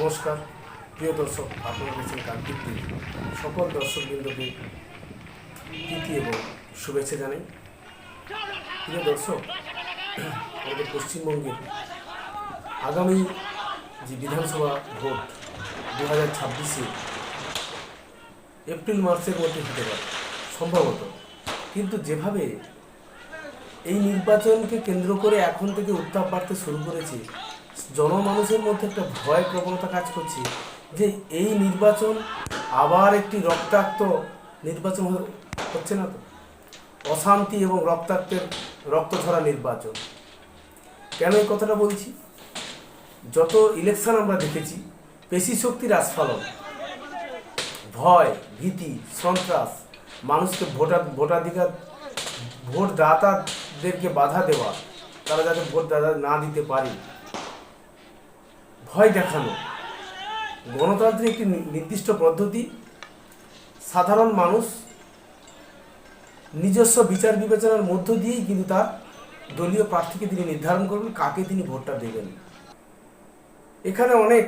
নমস্কার। প্রিয় দর্শক, আপনারা দেখছেন কান্তিক টিভি সকল দর্শকবৃন্দকে প্রীতি এবং শুভেচ্ছা জানাই। প্রিয় দর্শক, আমাদের পশ্চিমবঙ্গের আগামী যে বিধানসভা ভোট দু হাজার ছাব্বিশে এপ্রিল মার্চের মধ্যে হতে পারে, সম্ভবত। কিন্তু যেভাবে এই নির্বাচনকে কেন্দ্র করে এখন থেকে উত্তাপ বাড়তে শুরু করেছে জনমানুষের মধ্যে একটা ভয় প্রবণতা কাজ করছে যে এই নির্বাচন আবার একটি রক্তাক্ত নির্বাচন হচ্ছে না তো? অশান্তি এবং রক্তাক্তের রক্তঝরা নির্বাচন। কেন এই কথাটা বলছি? যত ইলেকশন আমরা দেখেছি পেশি শক্তির আস্ফালন। ভয়, ভীতি, সন্ত্রাস, মানুষকে ভোটার ভোটাধিকার, ভোটদাতাদেরকে বাধা দেওয়া, তারা যাতে ভোট দাতা না দিতে পারে। ভয় দেখানো। গণতন্ত্রের একটি নির্দিষ্ট পদ্ধতি। সাধারণ মানুষ নিজস্ব বিচার বিবেচনার মধ্য দিয়েই কিন্তু তার দলীয় প্রার্থীকে তিনি নির্ধারণ করবেন, কাকে তিনি ভোটটা দেবেন। এখানে অনেক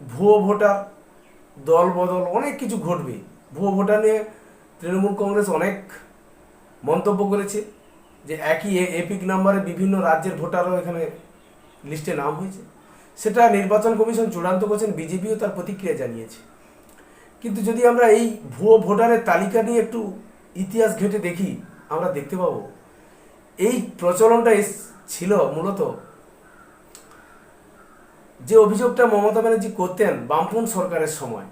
ভুয়ো ভোটার, দল বদল, অনেক কিছু ঘটবে। ভুয়ো ভোটার নিয়ে তৃণমূল কংগ্রেস অনেক মন্তব্য করেছে যে একই এপিক নাম্বারে বিভিন্ন রাজ্যের ভোটারও এখানে লিস্টে নাম হয়েছে। সেটা নির্বাচন কমিশন চূড়ান্ত করেছেন, বিজেপিও তার প্রতিক্রিয়া জানিয়েছে। কিন্তু যদি আমরা এই ভুয়ো ভোটারের তালিকা নিয়ে একটু ইতিহাস ঘেটে দেখি, আমরা দেখতে পাবো, এই প্রচলনটা ছিল মূলত যে অভিযোগটা মমতা ব্যানার্জি করতেন বামফ্রন্ট সরকারের সময়,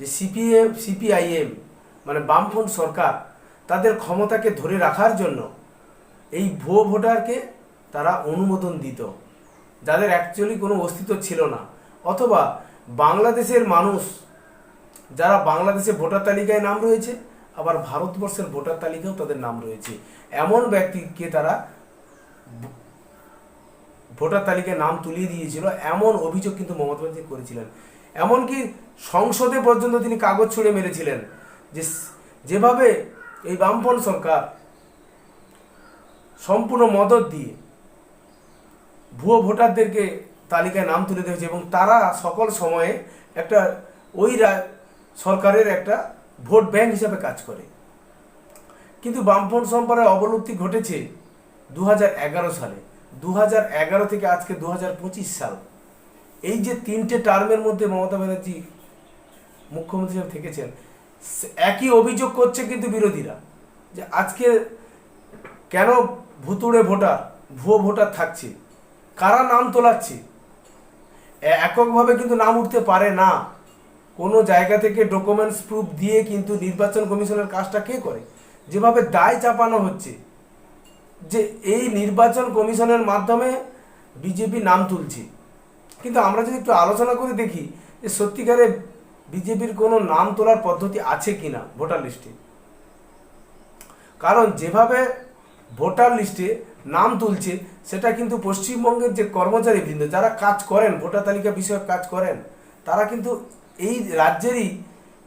যে সিপিএম সিপিআইএম মানে বামফ্রন্ট সরকার, তাদের ক্ষমতাকে ধরে রাখার জন্য এই ভুয়ো ভোটারকে তারা অনুমোদন দিত। যাদের অ্যাকচুয়ালি কোনো অস্তিত্ব ছিল না। অথবা বাংলাদেশের মানুষ যারা বাংলাদেশে ভোটার তালিকায় নাম রয়েছে, আবার ভারতবর্ষের ভোটার তালিকাও তাদের নাম রয়েছে। এমন ব্যক্তিকে তারা ভোটার তালিকায় নাম তুলিয়ে দিয়েছিল, এমন অভিযোগ কিন্তু মমতা ব্যানার্জি করেছিলেন। এমনকি সংসদে পর্যন্ত তিনি কাগজ ছুঁড়ে মেরেছিলেন যে যেভাবে এই বামপন্থ সরকার সম্পূর্ণ মদত দিয়ে ভুয়ো ভোটারদেরকে তালিকায় নাম তুলে দিয়েছে এবং তারা সকল সময়ে একটা ওই সরকারের একটা ভোট ব্যাংক হিসাবে কাজ করে। কিন্তু বামফ্রন্ট সম্প্রদায় অবলুপ্তি ঘটেছে দু হাজার এগারো সালে। দু হাজার এগারো থেকে আজকে দু হাজার পঁচিশ সাল। এই যে তিনটে টার্মের মধ্যে মমতা ব্যানার্জি মুখ্যমন্ত্রী হিসেবে থেকেছেন একই অভিযোগ করছে কিন্তু বিরোধীরা যে আজকে কেন ভুতুড়ে ভোটার, ভুয়ো ভোটার থাকছে? কারা নাম তোলাচ্ছে? এককভাবে কিন্তু নাম উঠতে পারে না। কোনো জায়গা থেকে ডকুমেন্টস প্রুফ দিয়ে কিন্তু নির্বাচন কমিশনের কাজটা কে করে? যেভাবে দায় চাপানো হচ্ছে, যে এই নির্বাচন কমিশনের মাধ্যমে বিজেপি নাম তুলছে। কিন্তু আমরা যদি একটু আলোচনা করে দেখি যে সত্যিকারে বিজেপির কোনো নাম তোলার পদ্ধতি আছে কিনা ভোটার লিস্টে? কারণ যেভাবে ভোটার লিস্টে নাম তুলছে, সেটা কিন্তু পশ্চিমবঙ্গের যে কর্মচারী বৃন্দ, যারা কাজ করেন, ভোটার তালিকা বিষয়ক কাজ করেন, তারা কিন্তু এই রাজ্যেরই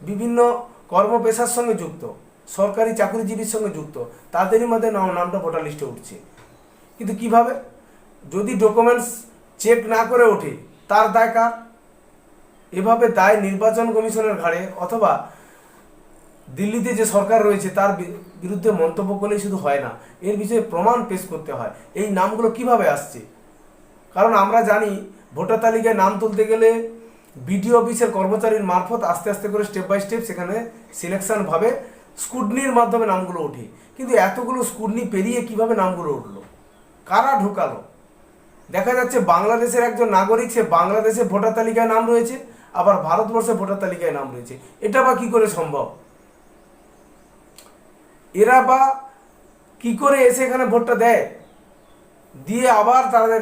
বিভিন্ন কর্মপেশার সঙ্গে যুক্ত, সরকারি চাকরিজীবীর সঙ্গে যুক্ত, তাদেরই মধ্যে নাম- নামটা ভোটার লিস্টে উঠছে। কিন্তু কীভাবে? যদি ডকুমেন্টস চেক না করে ওঠে, তার দায় কার? এভাবে দায় নির্বাচন কমিশনের ঘাড়ে অথবা দিল্লিতে যে সরকার রয়েছে, তার বিরুদ্ধে মন্তব্য করলেই শুধু হয় না। এর বিষয়ে প্রমাণ পেশ করতে হয়। এই নামগুলো কীভাবে আসছে? কারণ আমরা জানি, ভোটার তালিকায় নাম তুলতে গেলে বিডিও অফিসের কর্মচারীর মারফত আস্তে আস্তে করে স্টেপ বাই স্টেপ সেখানে সিলেকশন ভাবে স্কুডনির মাধ্যমে নামগুলো ওঠে। কিন্তু এতগুলো স্কুডনি পেরিয়ে কীভাবে নামগুলো উঠল? কারা ঢোকালো? দেখা যাচ্ছে বাংলাদেশের একজন নাগরিক, সে বাংলাদেশে ভোটার তালিকায় নাম রয়েছে, আবার ভারতবর্ষে ভোটার তালিকায় নাম রয়েছে। এটা বা কি করে সম্ভব? এরা বা কি করে এসে এখানে ভোটটা দেয়? দিয়ে আবার তাদের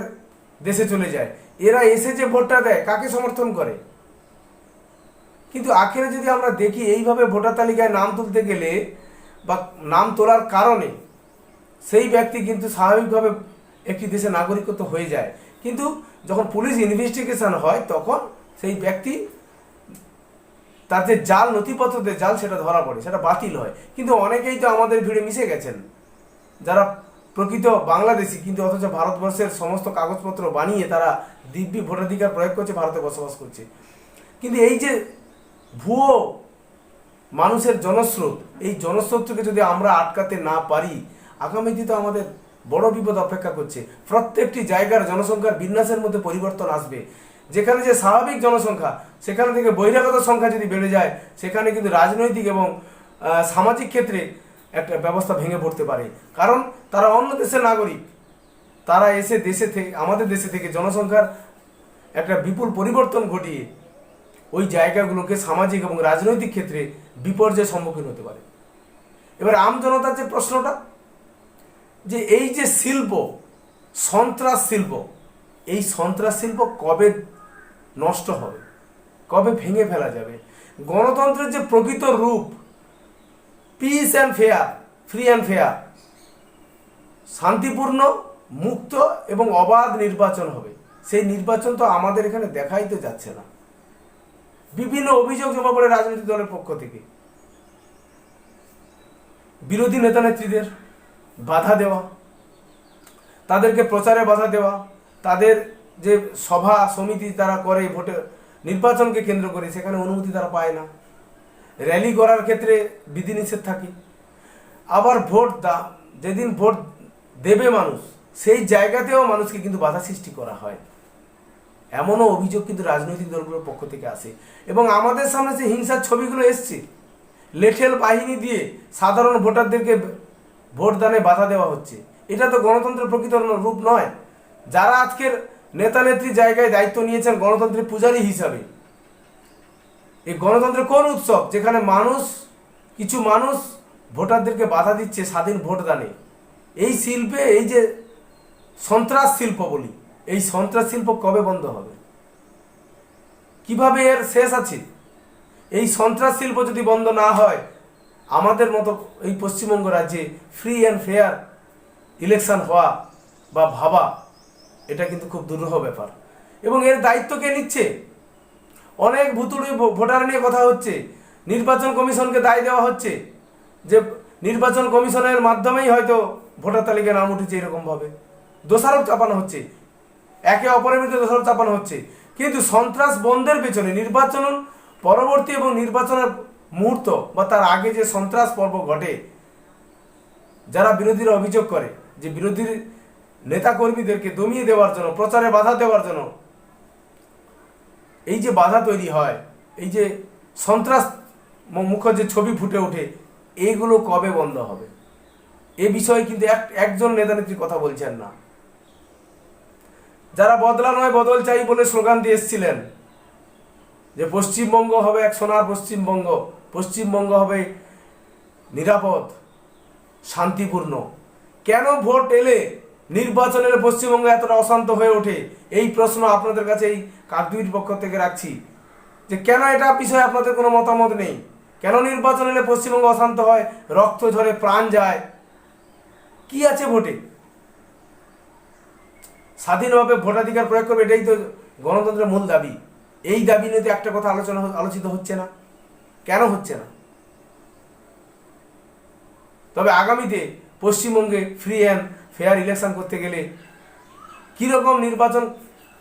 দেশে চলে যায়। এরা এসে যে ভোটটা দেয়, কাকে সমর্থন করে? কিন্তু আখেরে যদি আমরা দেখি, এইভাবে ভোটার তালিকায় নাম তুলতে গেলে বা নাম তোলার কারণে সেই ব্যক্তি কিন্তু স্বাভাবিকভাবে একটি দেশের নাগরিকত্ব হয়ে যায়। কিন্তু যখন পুলিশ ইনভেস্টিগেশন হয়, তখন সেই ব্যক্তি তার যে জাল নথিপত্রতে জাল, সেটা ধরা পড়ে, সেটা বাতিল হয়। কিন্তু অনেকেই তো আমাদের ভিড়ে মিশে গেছেন। যারা প্রকৃত বাংলাদেশি, কিন্তু অথচ ভারতবর্ষের সমস্ত কাগজপত্র বানিয়ে তারা দিব্যি ভোটাধিকার প্রয়োগ করছে, ভারতে বসবাস করছে। কিন্তু এই যে ভুয়ো মানুষের জনস্রোত, এই জনস্রোতকে যদি আমরা আটকাতে না পারি আগামী দিনে আমাদের বড় বিপদ অপেক্ষা করছে। প্রত্যেকটি জায়গার জনসংখ্যার বিন্যাসের মধ্যে পরিবর্তন আসবে। যেখানে যে স্বাভাবিক জনসংখ্যা, সেখান থেকে বহিরাগত সংখ্যা যদি বেড়ে যায়, সেখানে কিন্তু রাজনৈতিক এবং সামাজিক ক্ষেত্রে একটা ব্যবস্থা ভেঙে পড়তে পারে। কারণ তারা অন্য দেশের নাগরিক। তারা এসে দেশে থেকে আমাদের দেশে থেকে জনসংখ্যার একটা বিপুল পরিবর্তন ঘটিয়ে ওই জায়গাগুলোকে সামাজিক এবং রাজনৈতিক ক্ষেত্রে বিপর্যয়ের সম্মুখীন হতে পারে। এবার আম জনতার যে প্রশ্নটা, যে এই যে শিল্প, সন্ত্রাস শিল্প, এই সন্ত্রাস শিল্প কবে নষ্ট হবে। কবে ভেঙে ফেলা যাবে? গণতন্ত্রের যে প্রকৃত রূপ peace and fair free and fair শান্তিপূর্ণ, মুক্ত এবং অবাধ নির্বাচন হবে। সেই নির্বাচন তো আমাদের এখানে দেখাই তো যাচ্ছে না। বিভিন্ন অভিযোগ জমা পড়ে রাজনৈতিক দলের পক্ষ থেকে। বিরোধী নেতা নেত্রীদের বাধা দেওয়া, তাদেরকে প্রচারে বাধা দেওয়া, তাদের যে সভা সমিতি তারা করে, ভোটে নির্বাচনকে কেন্দ্র করে, সেখানে অনুমতি তারা পায় না। র্যালি করার ক্ষেত্রে বিধিনিষেধ থাকে। আবার ভোট দা, যেদিন ভোট দেবে মানুষ, সেই জায়গাতেও মানুষকে কিন্তু বাধা সৃষ্টি করা হয়। এমনও অভিযোগ কিন্তু রাজনৈতিক দলগুলোর পক্ষ থেকে আসে। এবং আমাদের সামনে যে হিংসার ছবিগুলো এসছে, লেঠেল বাহিনী দিয়ে সাধারণ ভোটারদেরকে ভোটদানে বাধা দেওয়া হচ্ছে, এটা তো গণতন্ত্রের প্রকৃত রূপ নয়। যারা আজকের নেতা নেত্রী জায়গায় দায়িত্ব নিয়েছেন গণতন্ত্রের পূজারী হিসাবে। এই গণতন্ত্রের কোন উৎসব? যেখানে মানুষ, কিছু মানুষ ভোটারদেরকে বাধা দিচ্ছে স্বাধীন ভোটদানে। এই শিল্পে, এই যে সন্ত্রাস শিল্প বলি, এই সন্ত্রাস শিল্প কবে বন্ধ হবে? কীভাবে এর শেষ আছে? এই সন্ত্রাস শিল্প যদি বন্ধ না হয়, আমাদের মতো এই পশ্চিমবঙ্গ রাজ্যে ফ্রি অ্যান্ড ফেয়ার ইলেকশন হওয়া বা ভাবা এটা কিন্তু খুব দুরূহ ব্যাপার। এবং এর দায়িত্ব কে নিচ্ছে? অনেক ভুতুড়ি ভোটার নিয়ে কথা হচ্ছে। নির্বাচন কমিশনকে দায় দেওয়া হচ্ছে যে, নির্বাচন কমিশনের মাধ্যমেই হয়তো ভোটার তালিকায় নাম উঠেছে এরকমভাবে দোষারোপ চাপানো হচ্ছে। একে অপরের বিরুদ্ধে দোষারোপ চাপানো হচ্ছে। কিন্তু সন্ত্রাস বন্ধের পেছনে নির্বাচন, পরবর্তী এবং নির্বাচনের মুহূর্ত বা তার আগে যে সন্ত্রাস পর্ব ঘটে, যারা বিরোধীরা অভিযোগ করে, যে বিরোধী নেতাকর্মীদেরকে দমিয়ে দেওয়ার জন্য, প্রচারে বাধা দেওয়ার জন্য এই যে বাধা তৈরি হয়, এই যে সন্ত্রাস মুখ যে ছবি ফুটে ওঠে এইগুলো কবে বন্ধ হবে? এ বিষয়ে কিন্তু এক, একজন নেতানেত্রী কথা বলছেন না। যারা বদলা নয়, বদল চাই বলে স্লোগান দিয়ে এসেছিলেন, যে পশ্চিমবঙ্গ হবে এক সোনার পশ্চিমবঙ্গ পশ্চিমবঙ্গ হবে নিরাপদ, শান্তিপূর্ণ। কেন ভোট এলে নির্বাচনের পশ্চিমবঙ্গ এতটা অশান্ত হয়ে ওঠে, এই প্রশ্ন আপনাদের কাছে এই কাকদুইর পক্ষ থেকে রাখছি। যে কেন এটা বিষয়ে আপনাদের কোনো মতামত নেই? কেন নির্বাচন এলে পশ্চিমবঙ্গ অশান্ত হয়, রক্ত ঝরে প্রাণ যায়? কি আছে ভোটে? স্বাধীনভাবে ভোটাধিকার প্রয়োগ করবে, এটাই তো গণতন্ত্রের মূল দাবি। এই দাবি নিয়ে তো একটা কথা আলোচনা আলোচিত হচ্ছে না। কেন হচ্ছে না? তবে আগামীতে পশ্চিমবঙ্গে ফ্রি অ্যান্ড ফেয়ার ইলেকশন করতে গেলে কীরকম নির্বাচন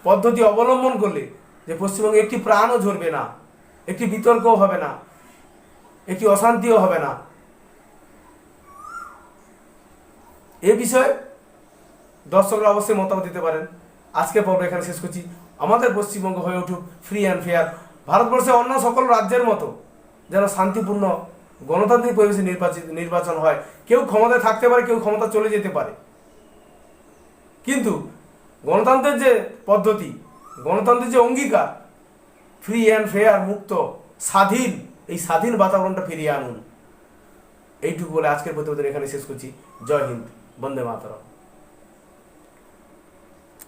পদ্ধতি অবলম্বন করলে যে পশ্চিমবঙ্গে একটি প্রাণও ঝরবে না, একটি বিতর্কও হবে না, একটি অশান্তিও হবে না? এ বিষয়ে দর্শকরা অবশ্যই মতামত দিতে পারেন। আজকের পর্ব এখানে শেষ করছি। আমাদের পশ্চিমবঙ্গ হয়ে উঠুক ফ্রি অ্যান্ড ফেয়ার ভারতবর্ষে অন্য সকল রাজ্যের মতো যেন শান্তিপূর্ণ গণতান্ত্রিক পরিবেশে নির্বাচিত, নির্বাচন হয়। কেউ ক্ষমতায় থাকতে পারে, কেউ ক্ষমতা চলে যেতে পারে। কিন্তু গণতন্ত্রের যে পদ্ধতি, গণতন্ত্রের যে অঙ্গীকার ফ্রি অ্যান্ড ফেয়ার মুক্ত, স্বাধীন, এই স্বাধীন বাতাবরণটা ফিরিয়ে আনুন। এইটুকু বলে আজকের প্রতিবেদন এখানে শেষ করছি। জয় হিন্দ, বন্দে মাতরম।